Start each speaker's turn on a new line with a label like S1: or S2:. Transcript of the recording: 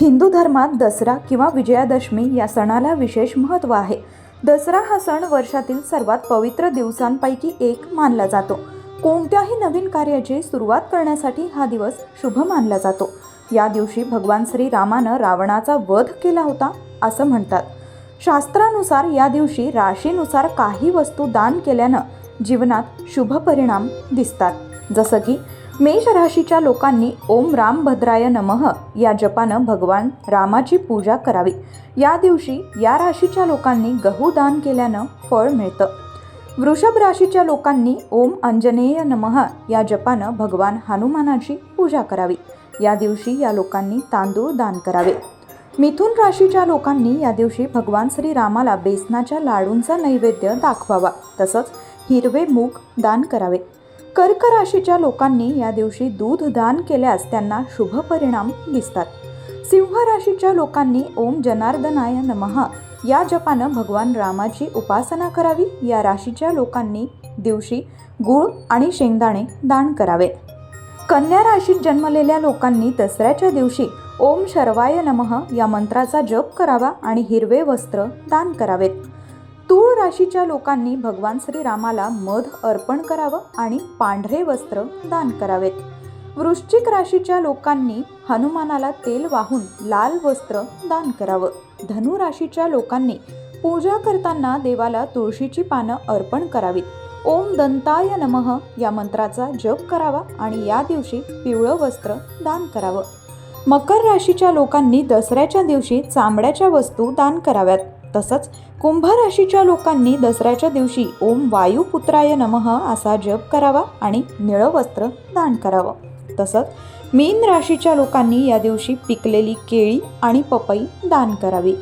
S1: हिंदू धर्मात दसरा किंवा विजयादशमी या सणाला विशेष महत्त्व आहे. दसरा हा सण वर्षातील सर्वात पवित्र दिवसांपैकी एक मानला जातो. कोणत्याही नवीन कार्याची सुरुवात करण्यासाठी हा दिवस शुभ मानला जातो. या दिवशी भगवान श्रीरामानं रावणाचा वध केला होता असं म्हणतात. शास्त्रानुसार या दिवशी राशीनुसार काही वस्तू दान केल्यानं जीवनात शुभ परिणाम दिसतात. जसं की मेष राशीच्या लोकांनी ओम राम भद्राय नमः या जपानं भगवान रामाची पूजा करावी. या दिवशी या राशीच्या लोकांनी गहू दान केल्यानं फळ मिळतं. वृषभ राशीच्या लोकांनी ओम अंजनेय नमः या जपानं भगवान हनुमानाची पूजा करावी. या दिवशी या लोकांनी तांदूळ दान करावे. मिथुन राशीच्या लोकांनी या दिवशी भगवान श्रीरामाला बेसनाच्या लाडूंचा नैवेद्य दाखवावा. तसंच हिरवे मूग दान करावे. कर्क राशीच्या लोकांनी या दिवशी दूध दान केल्यास त्यांना शुभ परिणाम दिसतात. सिंह राशीच्या लोकांनी ओम जनार्दनाय नमः. या जपानं भगवान रामाची उपासना करावी. या राशीच्या लोकांनी दिवशी गूळ आणि शेंगदाणे दान करावे. कन्या राशीत जन्मलेल्या लोकांनी दसऱ्याच्या दिवशी ओम शर्वाय नमः या मंत्राचा जप करावा आणि हिरवे वस्त्र दान करावेत. तूळ राशीच्या लोकांनी भगवान श्रीरामाला मध अर्पण करावं आणि पांढरे वस्त्र दान करावेत. वृश्चिक राशीच्या लोकांनी हनुमानाला तेल वाहून लाल वस्त्र दान करावं. धनु राशीच्या लोकांनी पूजा करताना देवाला तुळशीची पानं अर्पण करावीत. ओम दंताय नमः या मंत्राचा जप करावा आणि या दिवशी पिवळं वस्त्र दान करावं. मकर राशीच्या लोकांनी दसऱ्याच्या दिवशी चांबड्याच्या वस्तू दान कराव्यात. तसंच कुंभ राशीच्या लोकांनी दसऱ्याच्या दिवशी ओम वायुपुत्राय नमः असा जप करावा आणि निळं वस्त्र दान करावं. तसंच मीन राशीच्या लोकांनी या दिवशी पिकलेली केळी आणि पपई दान करावी.